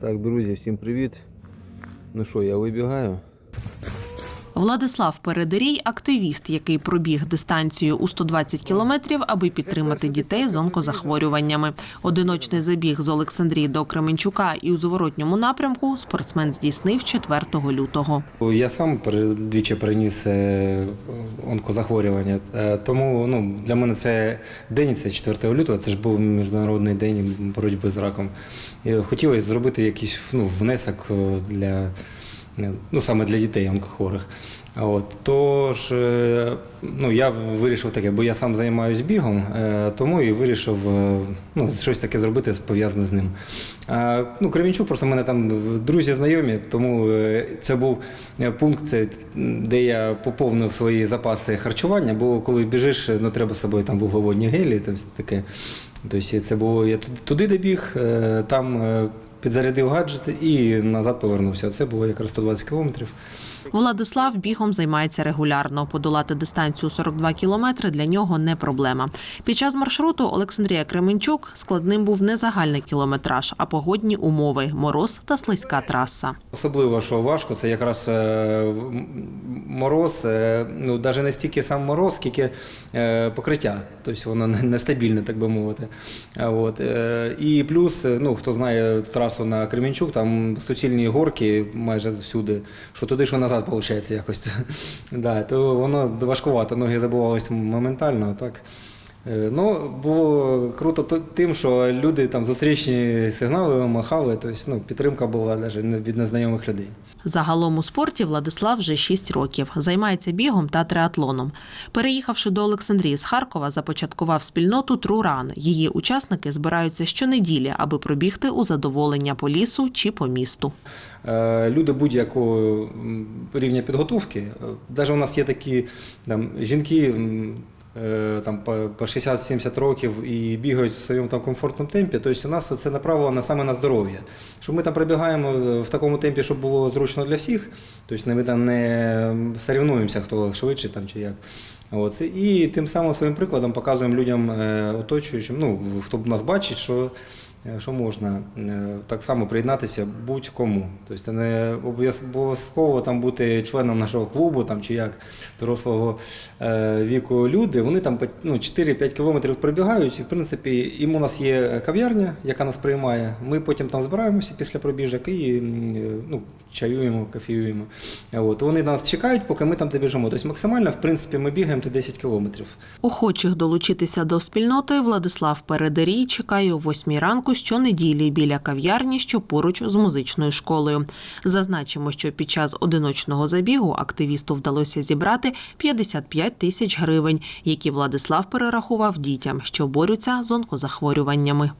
Так, друзі, всім привіт. Ну що, я вибігаю. Владислав Передерій – активіст, який пробіг дистанцію у 120 кілометрів, аби підтримати дітей з онкозахворюваннями. Одиночний забіг з Олександрії до Кременчука і у зворотньому напрямку спортсмен здійснив 4 лютого. Я сам двічі переніс е, онкозахворювання, Е, тому ну, для мене це день, це 4 лютого, це ж був міжнародний день боротьби з раком. Хотілося зробити якийсь ну, внесок е, для, ну, саме для дітей онкохворих. От, тож е, ну, я вирішив таке, бо я сам займаюся бігом, е, тому і вирішив е, ну, щось таке зробити пов'язане з ним. Ну, Кремінчук, просто в мене там друзі знайомі, тому це був пункт, де я поповнив свої запаси харчування, бо коли біжиш, ну треба з собою там вуглеводні гелі, там таке. Тобто це було, я туди, туди добіг, е, там підзарядив гаджети і назад повернувся. Це було якраз 120 кілометрів. Владислав бігом займається регулярно. Подолати дистанцію 42 кілометри для нього не проблема. Під час маршруту Олександрія Кременчук складним був не загальний кілометраж, а погодні умови – мороз та слизька траса. Особливо, що важко, це якраз е, мороз, е, ну навіть не стільки сам мороз, скільки е, покриття. Тобто воно нестабільне, так би мовити. От. І плюс, ну хто знає трасу на Кремінчук, там суцільні горки майже всюди, що туди, що назад, виходить якось. да, то воно важкувато, ноги забувалися моментально. Так. Е, Ну, було круто тим, що люди там зустрічні сигнали махали, тобто ну, підтримка була навіть від незнайомих людей. Загалом у спорті Владислав вже 6 років. Займається бігом та триатлоном. Переїхавши до Олександрії з Харкова, започаткував спільноту Труран. Її учасники збираються щонеділі, аби пробігти у задоволення по лісу чи по місту. Е, Люди будь-якого рівня підготовки. Навіть у нас є такі там, жінки е, там, по по 60-70 років і бігають в своєму там, комфортному темпі. Тобто у нас це направлено саме на здоров'я. Що ми там пробігаємо е, в такому темпі, щоб було зручно для всіх. Тобто ми там не сорівнуємося, хто швидше там, чи як. От. І тим самим своїм прикладом показуємо людям е, оточуючим, ну, хто б нас бачить, що Е, що можна е, так само приєднатися будь-кому. Тобто не обов'язково там бути членом нашого клубу там, чи як дорослого е, віку люди. Вони там ну, 4-5 кілометрів пробігають. І, в принципі, і у нас є кав'ярня, яка нас приймає. Ми потім там збираємося після пробіжок і е, ну, чаюємо, кофіюємо. Е, От. Вони нас чекають, поки ми там добіжимо. Тобто максимально, в принципі, ми бігаємо то 10 кілометрів. Охочих долучитися до спільноти Владислав Передерій чекає о 8 ранку щонеділі біля кав'ярні, що поруч з музичною школою. Зазначимо, що під час одиночного забігу активісту вдалося зібрати 55 тисяч гривень, які Владислав перерахував дітям, що борються з онкозахворюваннями.